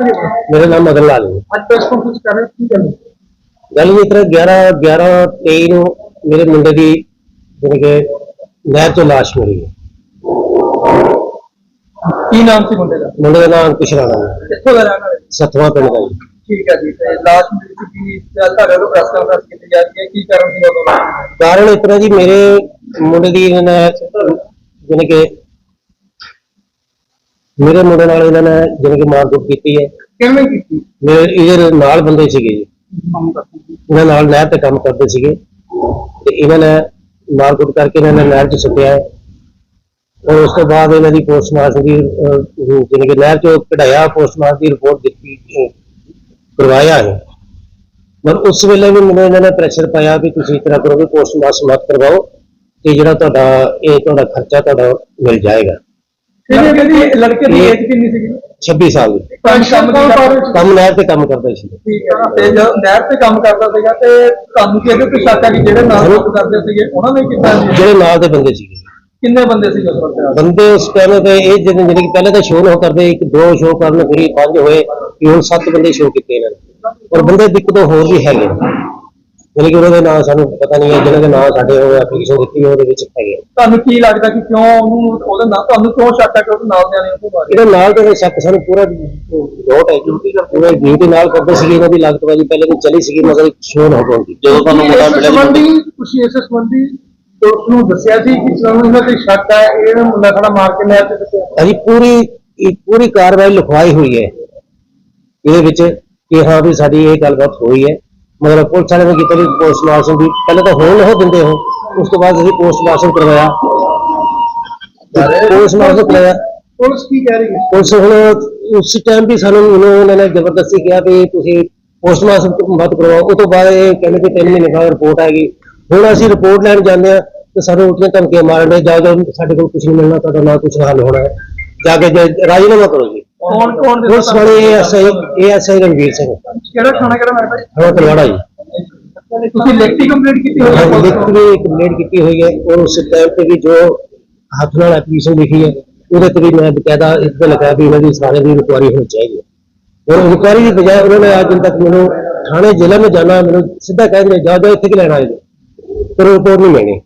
ਮੇਰਾ ਨਾਮ ਮਦਨ ਲਾਲ ਹੈ। ਅੱਜ ਪ੍ਰੈਸ ਕਾਨਫਰੰਸ ਕਰ ਰਹੇ ਕੀ ਗੱਲ ਗੱਲ ਵੀ ਤਰ੍ਹਾਂ 11 11 23 ਨੂੰ ਮੇਰੇ ਮੁੰਡੇ ਦੀ ਜਿਵੇਂ ਕਿ ਨਹਿਰ ਤੋਂ ਲਾਸ਼ ਮਿਲੀ ਹੈ। ਕੀ ਨਾਮ ਸੀ ਮੁੰਡੇ ਦਾ? ਮੁੰਡੇ ਦਾ ਨਾਮ ਕੁਸ਼ਰਾਣਾ ਹੈ। ਕਿੱਥੋਂ ਦਾ ਰਹਿਣ ਵਾਲਾ? ਸਤਵਾਂ ਪਿੰਡ ਦਾ ਜੀ। ਠੀਕ ਹੈ ਜੀ ਤੇ ਲਾਸਟ ਮਿਲੀ ਸੀ ਕੀ ਤੁਹਾਡੇ ਵੱਲੋਂ ਪ੍ਰੈਸ ਕਾਨਫਰੰਸ ਕੀਤੀ ਜਾ ਰਹੀ ਹੈ ਕੀ ਕਾਰਨ ਸੀ ਉਦੋਂ ਦਾ? ਕਾਰਨ ਇਸ ਤਰ੍ਹਾਂ ਜੀ ਮੇਰੇ ਮੁੰਡੇ ਦੀ ਨੇ ਜਿਵੇਂ ਕਿ ਮੇਰੇ ਮੁੰਡੇ ਨਾਲ ਇਹਨਾਂ ਨੇ ਜਿਵੇਂ ਕਿ ਮਾਰਕੁੱਟ ਕੀਤੀ ਹੈ। ਕਿਵੇਂ ਕੀਤੀ? ਮੇਰੇ ਇਹਦੇ ਨਾਲ ਬੰਦੇ ਸੀਗੇ ਜੀ। ਕੰਮ ਕਰਦੇ ਸੀ। ਇਹਨਾਂ ਨਾਲ ਨਹਿਰ ਤੇ ਕੰਮ ਕਰਦੇ ਸੀਗੇ। ਤੇ ਇਹਨਾਂ ਨੇ ਮਾਰਕੁੱਟ ਕਰਕੇ ਇਹਨਾਂ ਨੇ ਨਹਿਰ 'ਚ ਸੁੱਟਿਆ ਹੈ। ਔਰ ਉਸ ਤੋਂ ਬਾਅਦ ਇਹਨਾਂ ਦੀ ਪੋਸਟਮਾਰਟਮ ਦੀ ਅਹ, ਜਿਵੇਂ ਕਿ ਨਹਿਰ 'ਚੋਂ ਕਢਾਇਆ ਪੋਸਟਮਾਰਟਮ ਦੀ ਰਿਪੋਰਟ ਦਿੱਤੀ ਅਹ, ਕਰਵਾਇਆ ਹੈ। ਪਰ ਉਸ ਵੇਲੇ ਵੀ ਮੈਨੂੰ ਇਹਨਾਂ ਨੇ ਪ੍ਰੈਸ਼ਰ ਪਾਇਆ ਵੀ ਤੁਸੀਂ ਇਸ ਤਰ੍ਹਾਂ ਕਰੋ ਵੀ ਪੋਸਟਮਾਰਟਮ ਮਤ ਕਰਵਾਓ ਤੇ ਜਿਹੜਾ ਤੁਹਾਡਾ ਇਹ ਤੁਹਾਡਾ ਖਰਚਾ ਤੁਹਾਡਾ ਮਿਲ ਜਾਏਗਾ। ਕਿਹਦੇ ਕਿਹਦੀ ਲੜਕੇ ਦੀ ਇਹ- ਏਜ ਕਿੰਨੀ ਸੀਗੀ? 26 ਸਾਲ ਦੀ। ਕੰਮ ਕੰਮ ਦੀ ਗੱਲ- ਕੰਮ ਨਹਿਰ ਤੇ ਕੰਮ ਕਰਦਾ ਸੀ। ਠੀਕ ਹੈ ਤੇ ਜਦੋਂ ਨਹਿਰ ਤੇ ਕੰਮ ਕਰਦਾ ਸੀਗਾ ਤੇ ਤੁਹਾਨੂੰ ਕੀ ਇਹਦੇ ਕੋਈ ਸ਼ੱਕ ਕਿ ਜਿਹੜੇ ਨਾਲ ਕੰਮ ਕਰਦੇ ਸੀਗੇ ਉਹਨਾਂ ਨੇ ਕੀਤਾ? ਸੀ? ਜਿਹੜੇ ਨਾਲ ਦੇ ਬੰਦੇ ਸੀਗੇ। ਕਿੰਨੇ ਬੰਦੇ ਸੀਗੇ ਉਸ ਵਕਤ? ਬੰਦੇ ਉਸ ਟਾਈਮ ਤੇ ਇਹ ਜਿਹੜੇ ਜਿਹੜੇ ਕਿ ਪਹਿਲੇ ਤਾਂ ਸ਼ੋਅ ਨਾ ਕਰਦੇ ਇੱਕ ਦੋ ਸ਼ੋਅ ਕਰਨ ਫਿਰ ਪੰਜ ਹੋਏ ਕਿ ਹੁਣ ਸੱਤ ਬੰਦੇ ਸ਼ੋਅ ਕੀਤੇ ਇਹਨਾਂ ਨੇ। ਔਰ ਬੰਦੇ ਇੱਕ ਦੋ ਹੋਰ ਵੀ ਹੈਗੇ ਯਾਨੀ ਕਿ ਉਹਨਾਂ ਦੇ ਨਾਂ ਸਾਨੂੰ ਪਤਾ ਨਹੀਂ ਹੈ ਜਿਹਨਾਂ ਦੇ ਨਾਂ ਸਾਡੇ ਉਹ ਐਪਲੀਕੇਸ਼ਨ ਦਿੱਤੀ ਹੈ ਉਹਦੇ ਵਿੱਚ ਹੈਗੇ ਤੁਹਾਨੂੰ ਕੀ ਲੱਗਦਾ ਕਿ ਕਿਉਂ ਉਹਨੂੰ ਉਹਦੇ ਨਾਲ ਤੁਹਾਨੂੰ ਕਿਉਂ ਸ਼ੱਕ ਹੈ ਕਿ ਉਹਦੇ ਨਾਲ ਦੇ ਨੇ ਉਹਨੂੰ ਮਾਰਿਆ ਇਹਦੇ ਨਾਲ ਦੇ ਸ਼ੱਕ ਸਾਨੂੰ ਪੂਰਾ ਲੋਟ ਹੈ। ਡਿਊਟੀ ਕਰਦੇ ਡਿਊਟੀ ਨਾਲ ਕਰਦੇ ਸੀਗੇ ਇਹਨਾਂ ਦੀ ਲਾਗਤਬਾਜੀ ਪਹਿਲੇ ਵੀ ਚੱਲੀ ਸੀਗੀ ਮਗਰ ਸ਼ੋਅ ਨਾ ਹੋਣੀ ਜਦੋਂ ਸਾਨੂੰ ਪਤਾ ਮਿਲਿਆ ਜੀ ਸੰਬੰਧੀ ਤੁਸੀਂ ਇਸ ਸੰਬੰਧੀ ਦੋਸਤ ਨੂੰ ਦੱਸਿਆ ਸੀ ਕਿ ਸਾਨੂੰ ਇਹਨਾਂ ਤੇ ਸ਼ੱਕ ਹੈ ਇਹ ਮੁੰਡਾ ਖੜਾ ਮਾਰ ਕੇ ਲੈ ਤੇ ਦੱਸਿਆ ਅਸੀਂ ਪੂਰੀ ਇਹ ਪੂਰੀ ਕਾਰਵਾਈ ਲਿਖਵਾਈ ਹੋਈ ਹੈ। ਇਹਦੇ ਵਿੱਚ ਕਿ ਹਾਂ ਵੀ ਸਾਡੀ ਇਹ ਗੱਲਬਾਤ ਹੋਈ ਹੈ। ਮਗਰ ਪੁਲਿਸ ਵਾਲੇ ਨੇ ਕੀਤਾ ਵੀ ਪੋਸਟਮਾਰਟਮ ਦੀ ਪਹਿਲਾਂ ਤਾਂ ਹੋਣ ਹੋ ਦਿੰਦੇ ਹੋ ਉਸ ਤੋਂ ਬਾਅਦ ਅਸੀਂ ਪੋਸਟਮਾਰਟਮ ਕਰਵਾਇਆ। ਪੋਸਟਮਾਰਟਮ ਕਰਵਾਇਆ। ਪੁਲਿਸ ਕੀ ਕਹਿ ਰਹੀ ਹੈ? ਪੁਲਿਸ ਹੁਣ ਉਸ ਟਾਈਮ ਵੀ ਸਾਨੂੰ ਉਹਨੂੰ ਨੇ ਜ਼ਬਰਦਸਤੀ ਕਿਹਾ ਵੀ ਤੁਸੀਂ ਪੋਸਟਮਾਰਟਮ ਮਤ ਕਰਵਾਓ। ਉਹ ਤੋਂ ਬਾਅਦ ਇਹ ਕਹਿੰਦੇ ਕਿ ਤਿੰਨ ਮਹੀਨੇ ਬਾਅਦ ਰਿਪੋਰਟ ਆਏਗੀ ਹੁਣ ਅਸੀਂ ਰਿਪੋਰਟ ਲੈਣ ਜਾਂਦੇ ਆ ਤੇ ਸਾਨੂੰ ਉਲਟੀਆਂ ਧਮਕੀਆਂ ਮਾਰਨ ਦੇ ਜਾ ਸਾਡੇ ਕੋਲ ਕੁਝ ਨਹੀਂ ਮਿਲਣਾ ਤੁਹਾਡਾ ਨਾ ਕੁਝ ਹੱਲ ਹੋਣਾ ਹੈ। ਜਾ ਕੇ ਜੇ- ਰਾਜੀਨਾਮਾ ਕਰੋ ਜੀ। ਕੌਣ ਕੌਣ ਦੇ ਪੁਲਿਸ ਵਾਲੇ ਐਸਆਈ ਐਸਆਈ ਰਣਵੀਰ ਸਿੰਘ। ਕਿਹੜਾ ਥਾਣਾ ਕਿਹੜਾ ਮੈਟਰ ਥਾਣਾ ਤਲਵਾੜਾ ਜੀ। ਤੁਸੀਂ ਲਿਖਤੀ ਕੰਪਲੀਟ ਕੀਤੀ ਹੋਈ ਹੈ ਹਾਂ ਲਿਖ ਕੇ ਕੰਪਲੇਂਟ ਕੀਤੀ ਹੋਈ ਹੈ ਔਰ ਉਸ ਟਾਈਮ ਤੇ ਵੀ ਜੋ ਹੱਥ ਨਾਲ ਐਪਲੀਕੇਸ਼ਨ ਲਿਖੀ ਹੈ ਉਹਦੇ ਤੇ ਵੀ ਮੈਂ ਬਕਾਇਦਾ ਇਸ ਤੇ ਲਿਖਿਆ ਵੀ ਇਹਨਾਂ ਦੀ ਸਾਰੇ ਦੀ ਇਨਕੁਆਰੀ ਹੋਣੀ ਚਾਹੀਦੀ ਹੈ। ਔਰ ਇਨਕੁਆਰੀ ਦੀ ਬਜਾਏ ਉਹਨਾਂ ਨੇ ਅੱਜ ਤੱਕ ਮੈਨੂੰ ਥਾਣੇ ਜ਼ਿਲ੍ਹੇ में ਜਾਣਾ ਮੈਨੂੰ ਸਿੱਧਾ ਕਹਿ ਦਿੰਦੇ ਜਾ ਜਾ ਇੱਥੇ ਕਿ ਲੈਣ ਜੀ ਪਰ ਰਿਪੋਰਟ ਨਹੀਂ ਮਿਲਣੀ।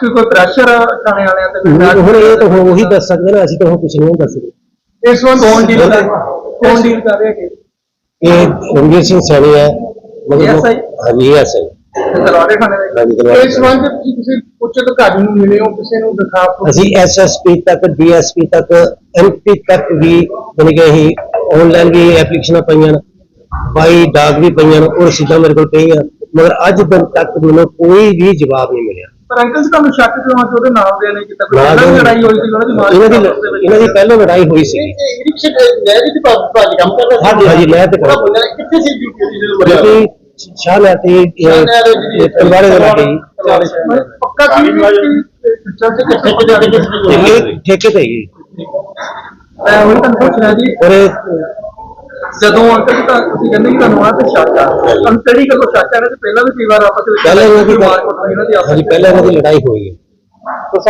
ਕਿ ਕੋਈ ਪ੍ਰੈਸ਼ਰ ਥਾਣੇ ਵਾਲਿਆਂ ਤੇ? ਹੁਣ ਇਹ ਤਾਂ ਉਹੀ ਦੱਸ ਸਕਦੇ ਨਾ ਅਸੀਂ ਤਾਂ ਹੁਣ ਕੁਝ ਨਹੀਂ ਦੱਸ ਸਕਦੇ। ਇਸ ਵਾਰ ਕੌਣ ਡੀਲ ਕਰ ਕੌਣ ਡੀਲ ਕਰ ਰਿਹਾ ਕਿ? ਇਹ ਰਣਵੀਰ ਸਿੰਘ ਸੈਣੀ ਹੈ ASI? ਹਾਂਜੀ ਐਸਆਈ ਤਲਵਾੜੇ ਥਾਣੇ ਦੇ ਇਸ ਵਾਰ ਜੇ ਤੁਸੀਂ ਕਿਸੇ ਉੱਚ ਅਧਿਕਾਰੀ ਨੂੰ ਮਿਲੇ ਹੋ ਕਿਸੇ ਨੂੰ ਦਿਖਾ ਅਸੀਂ ਐਸਐਸਪੀ ਤੱਕ ਡੀਐਸਪੀ ਤੱਕ ਐਮਪੀ ਤੱਕ ਵੀ ਯਾਨੀ ਕਿ ਅਸੀਂ ਆਨਲਾਈਨ ਵੀ ਐਪਲੀਕੇਸ਼ਨਾਂ ਪਈਆਂ ਨੇ ਬਾਈ ਡਾਕ ਵੀ ਪਈਆਂ ਨੇ ਔਰ ਸਿੱਧਾ ਮੇਰੇ ਕੋਲ ਪਈਆਂ। ਮਗਰ ਅੱਜ ਦਿਨ ਤੱਕ ਮੈਨੂੰ ਕੋਈ ਵੀ ਜਵਾਬ ਨਹੀਂ ਮਿਲਿਆ। ਪਰ ਅੰਕਲ ਜੀ ਤੁਹਾਨੂੰ ਸ਼ੱਕ ਕਿਉਂ ਆ ਕਿ ਉਹਦੇ ਨਾਮ ਦੇ ਨੇ ਕੀਤਾ ਕੋਈ ਨਾਲ ਪਹਿਲਾਂ ਵੀ ਦੇ- ਲੜਾਈ ਹੋਈ ਸੀ ਉਹਨਾਂ ਦੀ ਮਾਰ ਇਹਨਾਂ ਦੀ ਇਹਨਾਂ ਦੀ ਪਹਿਲਾਂ ਲੜਾਈ ਹੋਈ ਸੀ। ਹਾਂਜੀ ਹਾਂਜੀ ਮੈਂ ਤੇ ਕਿੱਥੇ ਸੀ ਡਿਊਟੀ ਕਿਉਂਕਿ ਸ਼ਾਹ ਲਾਤੀ ਤਲਵਾੜੇ ਦੇ ਲੱਗੇ ਜੀ ਪੱਕਾ ਕੀ ਚੱਲ ਕੇ ਕਿੱਥੇ ਜਾ ਕੇ ਇਹ ਠੇਕੇ ਤੇ ਹੀ। ਮੈਂ ਉਹੀ ਤੁਹਾਨੂੰ ਪੁੱਛ ਰਿਹਾ ਜੀ। ਔਰ ਇਹ ਜਦੋਂ ਅੰਕਲ ਤਾਂ ਤੁਸੀਂ ਕਹਿੰਦੇ ਕਿ ਤੁਹਾਨੂੰ ਆ। ਤੇ ਕਿਹੜੀ ਗੱਲੋਂ ਸ਼ੱਕ ਆ? ਰਿਹਾ ਤੇ ਪਹਿਲਾਂ ਵੀ ਕਈ ਵਾਰ ਆਪਸ ਵਿੱਚ ਪਹਿਲਾਂ ਇਹਨਾਂ ਦੀ ਮਾਰ ਕੁੱਟ ਹੋਈ ਇਹਨਾਂ ਦੀ ਆਪਸ ਹਾਂਜੀ ਪਹਿਲਾਂ ਇਹਨਾਂ ਦੀ ਲੜਾਈ ਹੋਈ ਹੈ।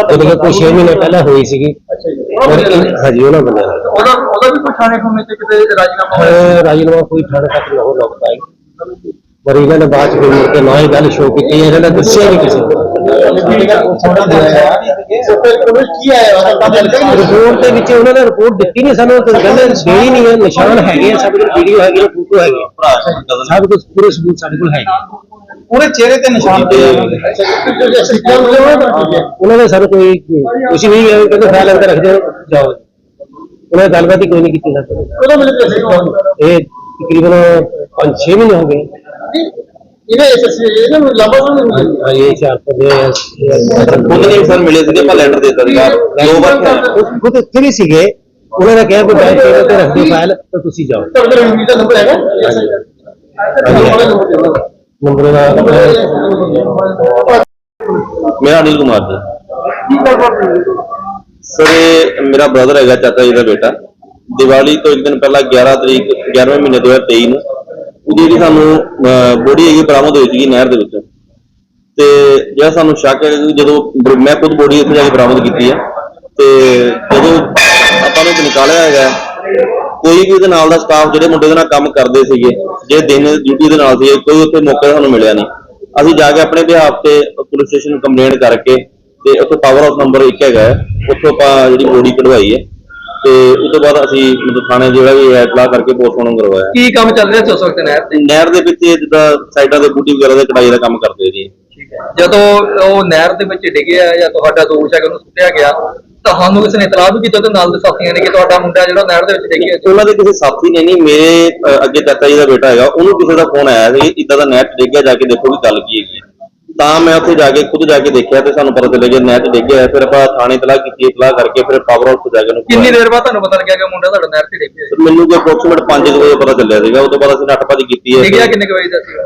ਜਦੋਂ ਕਿ ਕੋਈ 6 ਮਹੀਨੇ ਪਹਿਲਾਂ ਹੋਈ ਸੀਗੀ। ਅੱਛਾ ਜੀ। ਔਰ ਇਹ- ਹਾਂਜੀ ਉਹਨਾਂ ਬੰਦਿਆਂ ਨਾਲ ਉਹਦਾ ਉਹਦਾ ਵੀ ਕੋਈ ਥਾਣੇ ਖੁਣੇ ਤੇ ਕਿਤੇ ਰਾਜੀਨਾਮਾ ਹੋਇਆ ਅਹ ਰਾਜੀਨਾਮਾ ਕੋਈ ਥਾਣੇ ਤੱਕ ਨਹੀਂ ਹੋ ਲੱਗਦਾ ਹੈ ਪਰ ਇਹਨਾਂ ਨੇ ਬਾਅਦ ਚ ਮੁੜ ਕੇ ਨਾ ਹੀ ਗੱਲ ਸ਼ੋਅ ਕੀਤੀ ਹੈ ਇਹਨਾਂ ਨੇ ਦੱਸਿਆ ਨਹੀਂ ਕਿਸੇ ਨੂੰ। ਰਿਪੋਰਟ ਦੇ ਵਿੱਚ ਉਹਨਾਂ ਨੇ ਰਿਪੋਰਟ ਦਿੱਤੀ ਨਹੀਂ ਸਾਨੂੰ ਤੇ ਕਹਿੰਦੇ ਦੇਣੀ ਨਹੀਂ ਹੈ ਨਿਸ਼ਾਨ ਹੈਗੇ ਆ ਸਾਡੇ ਕੋਲ ਵੀਡੀਓ ਹੈਗੀ ਹੈ ਫੋਟੋ ਹੈਗੀ ਹੈ। ਸਭ ਕੁਝ ਪੂਰੇ ਸਬੂਤ ਸਾਡੇ ਕੋਲ ਹੈਗੇ ਪੂਰੇ ਚਿਹਰੇ ਤੇ ਨਿਸ਼ਾਨ ਤੇ ਉਹਨਾਂ ਨੇ ਸਾਨੂੰ ਕੋਈ ਕੁਝ ਨਹੀਂ ਹੈ ਕਹਿੰਦੇ ਫਾਈਲ ਅੰਦਰ ਰੱਖ ਦਿਓ ਜਾਓ ਉਹਨਾਂ ਨੇ ਗੱਲਬਾਤ ਹੀ ਕੋਈ ਨਹੀਂ ਕੀਤੀ ਇਹ ਤਕਰੀਬਨ 5-6 ਮਹੀਨੇ ਹੋ ਗਏ। ਇਹਨੇ ਐਸਐਸਸੀ ਨੂੰ ਲੰਬਾ ਨਹੀਂ ਹਾਂ ਇਹ ਚਾਰ ਪੰਜ ਉਹਦੇ ਨੇ ਸਰ ਮਿਲੇ ਸੀਗੇ ਆਪਾਂ ਲੈਟਰ ਦਿੱਤਾ ਸੀਗਾ ਦੋ ਵਾਰ ਖੁਦ ਇੱਥੇ ਵੀ ਸੀਗੇ ਉਹਨਾਂ ਨੇ ਕਿਹਾ ਕਿ ਬੈਂਕ ਟੇਬਲ ਤੇ ਰੱਖ ਦਿਓ ਫਾਈਲ ਤਾਂ ਤੁਸੀਂ ਜਾਓ ਤੁਹਾਡੇ ਕੋਲ ਦਾ ਨੰਬਰ ਹੈਗਾ ਨੰਬਰ ਦਾ ਮੇਰਾ ਅਨਿਲ ਕੁਮਾਰ ਜੀ ਸਰ ਇਹ ਮੇਰਾ ਬ੍ਰਦਰ ਹੈਗਾ ਚਾਚਾ ਜੀ ਦਾ ਬੇਟਾ ਦੀਵਾਲੀ ਤੋਂ ਇੱਕ ਦਿਨ ਪਹਿਲਾਂ 11 ਤਰੀਕ 11ਵੇਂ ਮਹੀਨੇ 2023 ਨੂੰ ਜਿਹੜੀ ਸਾਨੂੰ ਬੋਡੀ ਹੈਗੀ ਬਰਾਮਦ ਹੋਈ ਸੀਗੀ ਨਹਿਰ ਦੇ ਵਿੱਚ। ਤੇ ਜਿਹੜਾ ਸਾਨੂੰ ਸ਼ੱਕ ਹੈ ਕਿ ਜਦੋਂ ਮੈਂ ਖੁਦ ਬੋਡੀ ਇੱਥੇ ਜਾ ਕੇ ਬਰਾਮਦ ਕੀਤੀ ਹੈ ਤੇ ਜਦੋਂ ਆਪਾਂ ਨੂੰ ਨਿਕਾਲਿਆ ਹੈਗਾ ਕੋਈ ਵੀ ਉਹਦੇ ਨਾਲ ਦਾ ਸਟਾਫ ਜਿਹੜੇ ਮੁੰਡੇ ਦੇ ਨਾਲ ਕੰਮ ਕਰਦੇ ਸੀਗੇ ਜੇ ਦਿਨ ਡਿਊਟੀ ਦੇ ਨਾਲ ਸੀ ਕੋਈ ਉੱਥੇ ਮੌਕਾ ਸਾਨੂੰ ਮਿਲਿਆ ਨਹੀਂ। ਅਸੀਂ ਜਾ ਕੇ ਆਪਣੇ ਬਿਹਾਫ ਤੇ ਪੁਲਿਸ ਸਟੇਸ਼ਨ ਕੰਪਲੇਂਟ ਕਰਕੇ ਤੇ ਉੱਥੇ ਪਾਵਰ ਹਾਊਸ ਨੰਬਰ 1 ਹੈਗਾ ਹੈ, ਉੱਥੋਂ ਆਪਾਂ ਜਿਹੜੀ ਬੋਡੀ ਕਢਵਾਈ ਹੈ। ਤੇ ਉਸ ਤੋਂ ਬਾਅਦ ਅਸੀਂ ਮਤਲਬ ਥਾਣੇ ਜਿਹੜਾ ਵੀ ਹੈ ਇਤਲਾਹ ਕਰਕੇ ਪੋਸਟਮਾਰਟਮ ਕਰਵਾਇਆ। ਕੀ ਕੰਮ ਚੱਲ ਰਿਹਾ ਸੀ ਉਸ ਵਕਤ ਨਹਿਰ ਤੇ? ਨਹਿਰ ਦੇ ਵਿੱਚ ਇਹ ਜਿੱਦਾਂ ਸਾਈਡਾਂ ਦੇ ਬੂਟੀ ਵਗੈਰਾ ਦੇ ਕਢਾਈ ਦਾ ਕੰਮ ਕਰਦੇ ਜੀ ਠੀਕ ਹੈ। ਜਦੋਂ ਉਹ ਨਹਿਰ ਦੇ ਵਿੱਚ ਡਿੱਗਿਆ ਜਾਂ ਤੁਹਾਡਾ ਦੋਸ਼ ਹੈ ਕਿ ਉਹਨੂੰ ਸੁੱਟਿਆ ਗਿਆ ਤੁਹਾਨੂੰ ਕਿਸੇ ਨੇ ਇਤਲਾਹ ਵੀ ਕੀਤੀ ਉਹਦੇ ਨਾਲ ਦੇ ਸਾਥੀਆਂ ਨੇ ਕਿ ਤੁਹਾਡਾ ਮੁੰਡਾ ਜਿਹੜਾ ਨਹਿਰ ਦੇ ਵਿੱਚ ਡਿੱਗਿਆ ਉਹਨਾਂ ਦੇ ਕਿਸੇ ਸਾਥੀ ਨੇ ਨਹੀਂ ਮੇਰੇ ਅਹ, ਅੱਗੇ ਚਾਚਾ ਜੀ ਦਾ ਬੇਟਾ ਹੈਗਾ ਉਹਨੂੰ ਕਿਸੇ ਦਾ ਫੋਨ ਆਇਆ ਸੀ ਇਦਾਂ ਦਾ ਨੈਟ ਡਿੱਗਿਆ ਜਾ ਕੇ ਦੇਖੋ ਵੀ ਗੱਲ ਕੀ ਹੈਗੀ। ਹੈ। ਤਾਂ ਮੈਂ ਉੱਥੇ ਜਾ ਕੇ ਖੁਦ ਜਾ ਕੇ ਦੇਖਿਆ ਤੇ ਸਾਨੂੰ ਪਤਾ ਚੱਲਿਆ ਕਿ ਨੈਟ ਡਿੱਗਿਆ ਹੈ। ਫਿਰ ਆਪਾਂ ਥਾਣੇ ਤਲਾਹ ਕੀਤੀ ਇਤਲਾਹ ਕਰਕੇ ਫਿਰ ਪਾਵਰ ਹਾਊਸ ਜਾ ਕੇ ਉਹਨੂੰ ਕਿੰਨੀ ਦੇਰ ਬਾਅਦ ਤੁਹਾਨੂੰ ਪਤਾ ਲੱਗਿਆ ਕਿ ਮੁੰਡਾ ਤੁਹਾਡਾ ਨਹਿਰ ਤੇ ਡਿੱਗਿਆ ਫਿਰ ਮੈਨੂੰ ਕਿ ਅਪਰੋਕਸੀਮੇਟ 5 ਵਜੇ ਪਤਾ ਚੱਲਿਆ ਸੀਗਾ ਉਸ ਤੋਂ ਬਾਅਦ ਅਸੀਂ ਨੱਠ ਭੱਜ ਕੀਤੀ ਹੈ। ਡਿੱਗਿਆ ਕਿੰਨੇ ਕੁ ਵਜੇ ਦਾ ਸੀ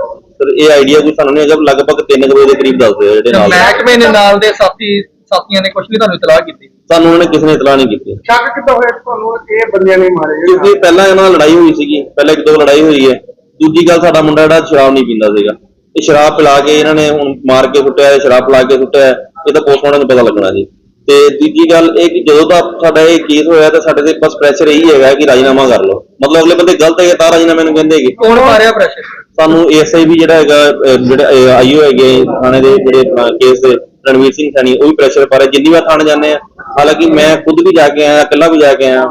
ਫਿਰ ਇਹ ਆਈਡੀਆ ਕੋਈ ਸਾਨੂੰ ਨਹੀਂ ਹੈਗਾ ਲਗਭਗ 3 ਵਜੇ ਦੇ ਕਰੀਬ ਦੱਸਦੇ ਆ ਜਿਹੜੇ ਨਾਲ ਮਹਿਕਮੇ ਨੇ ਨਾਲ ਦੇ ਸਾਥੀ ਸਾਥੀਆਂ ਨੇ ਕੁਝ ਨਹੀਂ ਤੁਹਾਨੂੰ ਇਤਲਾਹ ਕੀਤੀ? ਸਾਨੂੰ ਉਹਨੇ ਕਿਸੇ ਨੇ ਇਤਲਾਹ ਨਹੀਂ ਕੀਤੀ। ਸ਼ੱਕ ਕਿੱਦਾਂ ਹੋਇਆ ਤੁਹਾਨੂੰ ਇਹ ਬੰਦਿਆਂ ਨੇ ਮਾਰੇ ਕਿਉਂਕਿ ਪਹਿਲਾਂ ਇਹਨਾਂ ਨਾਲ ਲੜਾਈ ਹੋਈ ਸੀਗੀ ਪਹਿਲਾਂ ਇੱਕ ਦੋ ਲੜਾਈ ਹੋਈ ਹੈ। ਦੂਜੀ ਗੱਲ ਸਾਡਾ ਮੁੰਡਾ ਜਿਹੜਾ ਸ਼ਰਾਬ ਨਹੀਂ ਪੀਂਦਾ ਸੀਗਾ। ਇਹ ਸ਼ਰਾਬ ਪਿਲਾ ਕੇ ਇਹਨਾਂ ਨੇ ਹੁਣ ਮਾਰ ਕੇ ਸੁੱਟਿਆ ਸ਼ਰਾਬ ਪਿਲਾ ਕੇ ਸੁੱਟਿਆ ਇਹ ਤਾਂ ਪੋਸਟਮਾਰਟਮ ਨੂੰ ਪਤਾ ਲੱਗਣਾ ਜੀ। ਤੇ ਦੂਜੀ ਗੱਲ ਇਹ ਕਿ ਜਦੋਂ ਦਾ ਸਾਡਾ ਇਹ ਕੇਸ ਹੋਇਆ ਤਾਂ ਸਾਡੇ ਤੇ ਬਸ ਪ੍ਰੈਸ਼ਰ ਇਹੀ ਹੈਗਾ ਕਿ ਰਾਜੀਨਾਮਾ ਕਰ ਲਓ। ਮਤਲਬ ਅਗਲੇ ਬੰਦੇ ਗਲਤ ਹੈਗੇ ਤਾਂ ਰਾਜੀਨਾਮੇ ਨੂੰ ਕਹਿੰਦੇ ਹੈਗੇ। ਕੌਣ ਮਾਰਿਆ ਪ੍ਰੈਸ਼ਰ ਸਾਨੂੰ ਐਸਆਈ ਵੀ ਜਿਹੜਾ ਹੈਗਾ ਜਿਹੜੇ ਆਈਓ ਹੈਗੇ ਥਾਣੇ ਦੇ ਜਿਹੜੇ ਕੇਸ ਦੇ ਰਣਵੀਰ ਸਿੰਘ ਸੈਣੀ ਉਹ ਵੀ ਪ੍ਰੈਸ਼ਰ ਪਾ ਰਿਹਾ। ਜਿੰਨੀ ਵਾਰ ਥਾਣੇ ਜਾਂਦੇ ਆ ਹਾਲਾਂਕਿ ਮੈਂ ਖੁਦ ਵੀ ਜਾ ਕੇ ਆਇਆ ਇਕੱਲਾ ਵੀ ਜਾ ਕੇ ਆਇਆ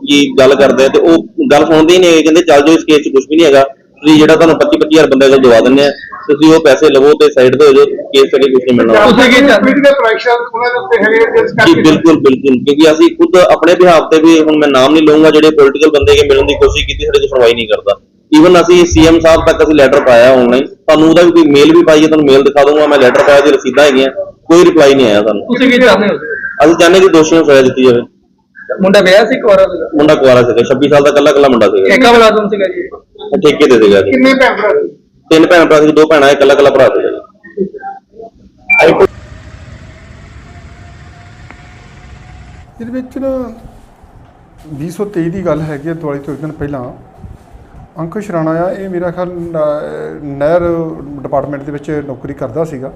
ਕਿ ਗੱਲ ਕਰਦੇ ਆ ਤੇ ਉਹ ਗੱਲ ਸੁਣਦੇ ਹੀ ਨਹੀਂ ਕਹਿੰਦੇ ਚੱਲ ਜਾਓ ਇਸ ਕੇਸ 'ਚ ਕੁਝ ਵੀ ਨਹੀਂ ਹੈਗਾ। ਤੁਸੀਂ ਜਿਹੜਾ ਤੁਹਾਨੂੰ 25 25000 ਬੰਦੇ ਕੋਲ ਦਵਾ ਦਿੰਦੇ ਆ ਤੁਸੀਂ ਉਹ ਪੈਸੇ ਲਵੋ ਤੇ ਸਾਈਡ ਤੇ ਹੋ ਜਾਓ ਕੇਸ ਕਦੇ ਕੁਝ ਨਹੀਂ ਮਿਲਣਾ। ਤੁਸੀਂ ਕੀ ਚਾਹੁੰਦੇ? ਪੋਲੀਟੀਕਲ ਪ੍ਰੈਸ਼ਰ ਉਹਨਾਂ ਦੇ ਉੱਤੇ ਹੈਗੇ ਜਿਸ ਜੀ ਕਰਕੇ। ਬਿਲਕੁਲ ਬਿਲਕੁਲ ਕਿਉਂਕਿ ਅਸੀਂ ਖੁਦ ਆਪਣੇ ਬਿਹਾਫ ਤੇ ਵੀ ਹੁਣ ਮੈਂ ਨਾਮ ਨਹੀਂ ਲਵਾਂਗਾ ਜਿਹੜੇ ਪੋਲੀਟੀਕਲ ਬੰਦੇ ਕੇ ਮਿਲਣ ਦੀ ਕੋਸ਼ਿਸ਼ ਕੀਤੀ ਸਾਡੇ ਕੋਲ ਸੁਣਵਾਈ ਨਹੀਂ ਕਰਦਾ। ਈਵਨ ਅਸੀਂ ਸੀਐਮ ਸਾਹਿਬ ਤੱਕ ਅਸੀਂ ਲੈਟਰ ਪਾਇਆ ਆਨਲਾਈਨ ਤੁਹਾਨੂੰ ਉਹਦਾ ਵੀ ਕੋਈ ਮੇਲ ਵੀ ਪਾਈਏ ਤੁਹਾਨੂੰ ਮੇਲ ਦਿਖਾ ਦੂੰਗਾ ਮੈਂ ਲੈਟਰ ਪਾਇਆ ਦੀ ਰਸੀਦਾਂ ਹੈਗੀਆਂ ਕੋਈ ਰਿਪਲਾਈ ਨਹੀਂ ਆਇਆ ਸਾਨੂੰ ਤੁਸੀਂ ਕੀ ਚਾਹੁੰਦੇ ਹੋ? ਅਸੀਂ ਚਾਹੁੰਦੇ ਕਿ ਦੋਸ਼ੀਆਂ ਨੂੰ ਸਜ਼ਾ ਦਿੱਤੀ ਜਾਵੇ। ਮੁੰਡਾ ਵਿਆਹ ਸੀ ਕੁਆਰਾ ਸੀਗਾ। ਮੁੰਡਾ ਕੁਆਰਾ ਸੀਗਾ 26 ਸਾਲ ਦਾ ਕੱਲਾ ਕੱਲਾ ਮੁੰਡਾ ਸੀਗਾ। ਠੇਕਾ ਮੁਲਾਜ਼ਮ ਸੀਗਾ ਜੀ। ਠੇਕੇ ਤੇ ਸੀਗਾ ਜੀ। ਕਿੰਨੇ ਭੈਣ ਭਰਾ ਸੀ? ਤਿੰਨ ਭੈਣ ਭਰਾ ਸੀ ਦੋ ਭੈਣਾਂ ਇੱਕ ਕੱਲਾ ਕੱਲਾ ਭਰਾ ਸੀਗਾ ਜੀ। ਇਹਦੇ ਵਿੱਚ ਨਾ 2023 ਦੀ ਗੱਲ ਹੈਗੀ ਹੈ ਦਿਵਾਲੀ ਤੋਂ ਇੱਕ ਦਿਨ ਪਹਿਲਾਂ। ਅੰਕੁਸ਼ ਰਾਣਾ ਆ ਇਹ ਮੇਰਾ ਖਿਆਲ ਨ- ਨਹਿਰ ਡਿਪਾਰਟਮੈਂਟ ਦੇ ਵਿੱਚ ਨੌਕਰੀ ਕਰਦਾ ਸੀਗਾ।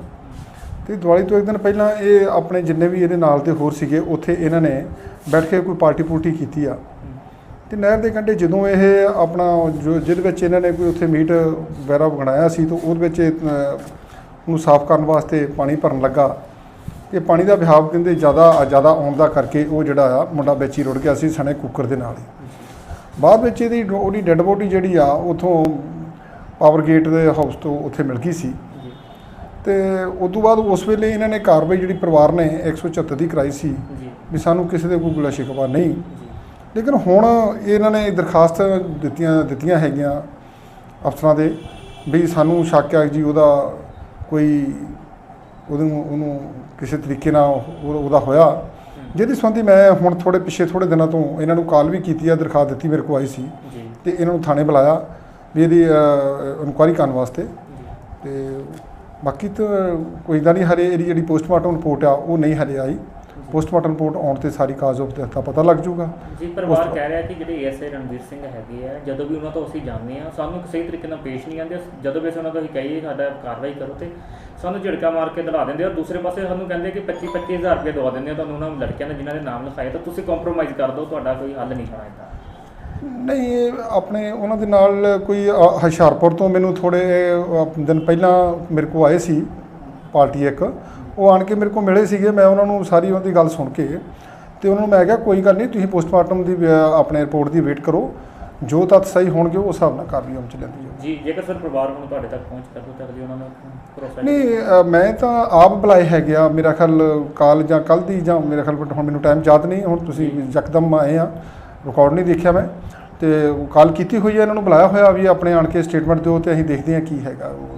ਤੇ ਦੀਵਾਲੀ ਤੋਂ ਇੱਕ ਦਿਨ ਪਹਿਲਾਂ ਇਹ ਆਪਣੇ ਜਿੰਨੇ ਵੀ ਇਹਦੇ ਨਾਲ ਦੇ ਹੋਰ ਸੀਗੇ ਉੱਥੇ ਇਹਨਾਂ ਨੇ ਬੈਠ ਕੇ ਕੋਈ ਪਾਰਟੀ ਪੂਰਟੀ ਕੀਤੀ ਆ। ਤੇ ਨਹਿਰ ਦੇ ਕੰਢੇ ਜਦੋਂ ਇਹ ਆਪਣਾ ਜੋ ਜਿਹਦੇ ਵਿੱਚ ਇਹਨਾਂ ਨੇ ਕੋਈ ਉੱਥੇ ਮੀਟ ਵਗੈਰਾ ਬਣਾਇਆ ਸੀ ਤਾਂ ਉਹਦੇ ਵਿੱਚ ਇਹ, ਉਹਨੂੰ ਸਾਫ਼ ਕਰਨ ਵਾਸਤੇ ਪਾਣੀ ਭਰਨ ਲੱਗਾ। ਇਹ ਪਾਣੀ ਦਾ ਵਿਹਾਵ ਕਹਿੰਦੇ ਜ਼ਿਆਦਾ ਜ਼ਿਆਦਾ ਆਉਣ ਦਾ ਕਰਕੇ ਉਹ ਜਿਹੜਾ ਆ ਮੁੰਡਾ ਵਿੱਚ ਹੀ ਰੁੜ ਗਿਆ ਸੀ ਸਣੇ ਕੁੱਕਰ ਦੇ ਨਾਲ ਹੀ। ਬਾਅਦ ਵਿੱਚ ਇਹਦੀ ਡੋ- ਉਹਦੀ ਡੈੱਡ ਬੋਡੀ ਜਿਹੜੀ ਆ ਉਥੋਂ ਪਾਵਰ ਗੇਟ ਦੇ ਹਾਊਸ ਤੋਂ ਉੱਥੇ ਮਿਲ ਗਈ ਸੀ। ਤੇ ਉਸ ਤੋਂ ਬਾਅਦ ਉਸ ਵੇਲੇ ਇਹਨਾਂ ਨੇ ਕਾਰਵਾਈ ਜਿਹੜੀ ਪਰਿਵਾਰ ਨੇ 174 ਦੀ ਕਰਾਈ ਸੀ ਵੀ ਸਾਨੂੰ ਕਿਸੇ ਦੇ ਕੋਈ ਗੁਲਾ ਸ਼ਿਕਵਾ ਨਹੀਂ। ਲੇਕਿਨ ਹੁਣ ਇਹਨਾਂ ਨੇ ਦਰਖਾਸਤ ਦਿੱਤੀਆਂ ਦਿੱਤੀਆਂ ਹੈਗੀਆਂ ਅਫਸਰਾਂ ਦੇ ਵੀ ਸਾਨੂੰ ਸ਼ੱਕ ਹੈ ਜੀ ਉਹਦਾ ਕੋਈ ਉਹਨੂੰ ਉਹਨੂੰ ਕਿਸੇ ਤਰੀਕੇ ਨਾਲ ਉਹ- ਉਹਦਾ ਹੋਇਆ। ਜਿਹਦੀ ਸੰਬੰਧੀ ਮੈਂ ਹੁਣ ਥੋੜੇ ਪਿੱਛੇ ਥੋੜੇ ਦਿਨਾਂ ਤੋਂ ਇਹਨਾਂ ਨੂੰ ਕਾਲ ਵੀ ਕੀਤੀ ਆ ਦਰਖਾਸਤ ਦਿੱਤੀ ਮੇਰੇ ਕੋਲ ਆਈ ਸੀ ਤੇ ਇਹਨਾਂ ਨੂੰ ਥਾਣੇ ਬੁਲਾਇਆ ਵੀ ਇਹਦੀ ਇਨਕੁਆਇਰੀ ਕਰਨ ਵਾਸਤੇ ਤੇ ਬਾਕੀ ਤਾਂ ਕੋਈ ਦਾ ਨਹੀਂ ਹਰੇ ਇਹਦੀ ਜਿਹੜੀ ਪੋਸਟਮਾਰਟਮ ਰਿਪੋਰਟ ਆ ਉਹ ਨਹੀਂ ਹਲੇ ਆਈ। ਪੋਸਟਮਾਰਟਮ ਰਿਪੋਰਟ ਆਉਣ ਤੇ ਸਾਰੀ ਕਾਜ਼ ਆਫ ਡੈਥ ਦਾ ਪਤਾ ਲੱਗ ਜਾਊਗਾ। ਜੀ ਪਰਿਵਾਰ ਕਹਿ ਰਿਹਾ ਕਿ ਜਿਹੜੇ ਐਸਏ ਰਣਵੀਰ ਸਿੰਘ ਹੈਗੇ ਆ ਜਦੋਂ ਵੀ ਉਹਨਾਂ ਤੋਂ ਅਸੀਂ ਜਾਂਦੇ ਆ ਸਾਨੂੰ ਸਹੀ ਤਰੀਕੇ ਨਾਲ ਪੇਸ਼ ਨਹੀਂ ਆਉਂਦੇ। ਜਦੋਂ ਵੀ ਉਹਨਾਂ ਤੋਂ ਅਸੀਂ ਕਹੀਏ ਸਾਡਾ ਕਾਰਵਾਈ ਕਰੋ ਤੇ ਸਾਨੂੰ ਝਿੜਕਾ ਮਾਰ ਕੇ ਦਿਲਾ ਦਿੰਦੇ ਆ। ਔਰ ਦੂਸਰੇ ਪਾਸੇ ਸਾਨੂੰ ਕਹਿੰਦੇ ਕਿ 25 25000 ਰੁਪਏ ਦਵਾ ਦਿੰਦੇ ਆ ਤੁਹਾਨੂੰ ਉਹਨਾਂ ਲੜਕਿਆਂ ਦੇ ਜਿਨ੍ਹਾਂ ਦੇ ਨਾਮ ਲਿਖਾਏ ਤਾਂ ਤੁਸੀਂ ਕੰਪਰੋਮਾਈਜ਼ ਕਰ ਦਿਓ ਤੁਹਾਡਾ ਕੋਈ ਹੱਲ ਨਹੀਂ ਹੋਣਾ ਇੱਦਾਂ। ਨਹੀਂ ਇਹ ਆਪਣੇ ਉਹਨਾਂ ਦੇ ਨਾਲ ਕੋਈ ਅ, ਹੁਸ਼ਿਆਰਪੁਰ ਤੋਂ ਮੈਨੂੰ ਥੋੜੇ ਦਿਨ ਪਹਿਲਾਂ ਮੇਰੇ ਕੋਲ ਆਏ ਸੀ ਪਾਰਟੀ ਇੱਕ। ਉਹ ਆਣ ਕੇ ਮੇਰੇ ਕੋਲ ਮਿਲੇ ਸੀਗੇ ਮੈਂ ਉਹਨਾਂ ਨੂੰ ਸਾਰੀ ਉਹਨਾਂ ਦੀ ਗੱਲ ਸੁਣ ਕੇ ਤੇ ਉਹਨਾਂ ਨੂੰ ਮੈਂ ਕਿਹਾ ਕੋਈ ਗੱਲ ਨਹੀਂ ਤੁਸੀਂ ਪੋਸਟਮਾਰਟਮ ਦੀ ਅ, ਆਪਣੇ ਰਿਪੋਰਟ ਦੀ ਵੇਟ ਕਰੋ। ਜੋ ਤੱਥ ਸਹੀ ਹੋਣਗੇ ਉਹ ਹਿਸਾਬ ਨਾਲ ਕਾਰਵਾਈ ਹੋਣੀ ਚੱਲਦੀ ਹੈ ਜੀ ਜੇਕਰ ਸਰ ਪਰਿਵਾਰ ਹੁਣ ਤੁਹਾਡੇ ਤੱਕ ਪਹੁੰਚ ਕਰ ਦੋ ਤਾਂ ਅਗਲੀ ਉਹਨਾਂ ਨੂੰ ਭਰੋਸਾ ਨਹੀਂ ਅ, ਮੈਂ ਤਾਂ ਆਪ ਬੁਲਾਏ ਹੈਗੇ ਆ। ਮੇਰਾ ਖਿਆਲ ਕਾਲ ਜਾਂ ਕੱਲ ਦੀ ਜਾਂ ਮੇਰਾ ਖਿਆਲ ਹੁਣ ਮੈਨੂੰ ਟਾਈਮ ਯਾਦ ਨਹੀਂ। ਹੁਣ ਤੁਸੀਂ ਯਕਦਮ ਆਏ ਆ। ਰਿਕਾਰਡ ਨਹੀਂ ਦੇਖਿਆ ਮੈਂ। ਤੇ ਕਾਲ ਕੀਤੀ ਹੋਈ ਹੈ, ਇਹਨਾਂ ਨੂੰ ਬੁਲਾਇਆ ਹੋਇਆ ਵੀ ਆਪਣੇ ਆਣ ਕੇ ਸਟੇਟਮੈਂਟ ਦਿਓ ਤੇ ਅਸੀਂ ਦੇਖਦੇ ਹਾਂ ਕੀ ਹੈਗਾ ਉਹ।